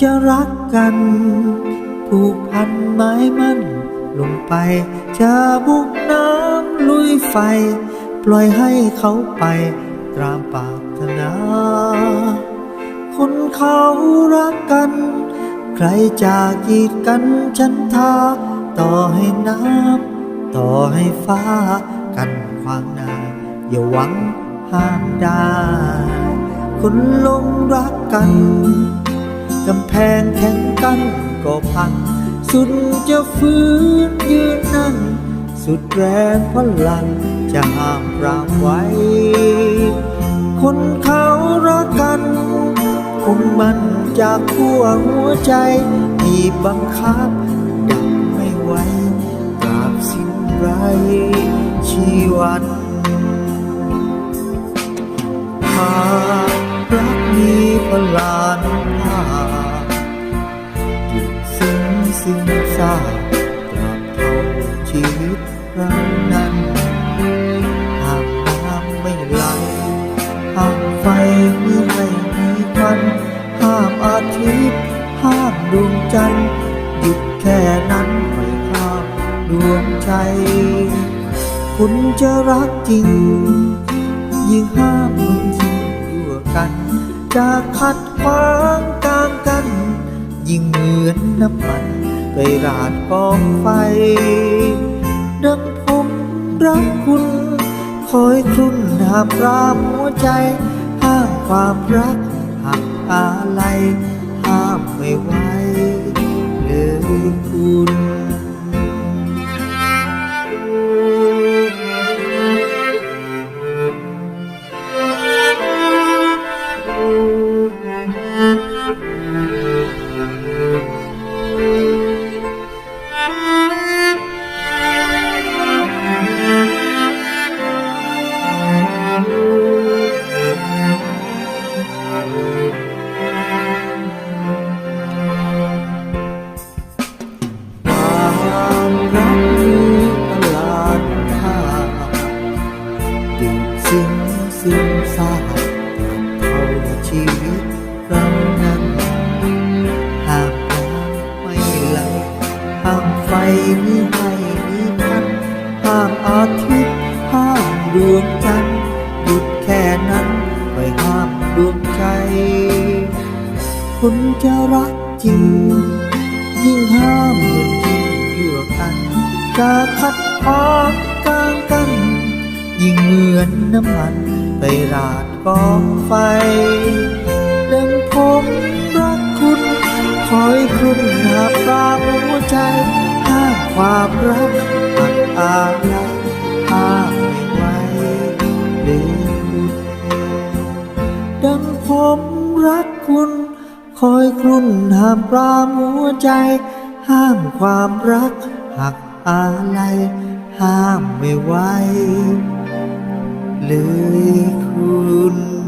จะรักกัน ผูกพันไม้มันลงไปจะบุกน้ำลุยไฟ ปล่อยให้เขาไปตามปารถนาคนเขารักกัน ใครจะกีดกันฉันทาต่อให้น้ำต่อให้ฟ้า กันขวางหน้าอย่าหวังห้ามได้คนลงรักกันำแพงแข็งกันก็พัง สุดจะฟื้นยืนนั่งสุดแรงพลังจะห้ามปรามไว้ คนเขารักกันคงมันจากขั้วหัวใจที่บังคับดับไม่ไหวตราบสิ้นไรชีวันหากรักมีพลานพา ห้ามดวงจันทร์หยุดแค่นั้นไม่ห้ามดวงใจ คุณจะรักจริง ยิ่งห้ามมันยิ่งยั่วกัน จะขัดขวางกลางกัน ยิ่งเหมือนน้ำมันไปราดกองไฟ ดังผมรักคุณ คอยครุ่นหามรามหัวใจ ห้ามความรักหักอะไร ซึ้งซึ้งซาบเท่าชีวิตเรานั้นหามน้ำไม่ไหลห้ามไฟมีให้มีพันห้ามอาทิตย์ห้ามดวงจันทร์หยุดแค่นั้นไม่ห้ามดวงใจคุณจะรักจริง ยิ่งห้ามเหมือนยิ่งยั่วกันจะขัดขวางกางกัน อนน้ำมันไปราดกองไฟดังผมรักคุณ คอยครุ่นหาปรามหัวใจห้ามความรักหักอะไรห้ามไม่ไหวเลยดังผมรักคุณ คอยครุ่นห้ามปรามหัวใจ ห้ามความรักหักอะไรห้ามไม่ไหว เลยคุณ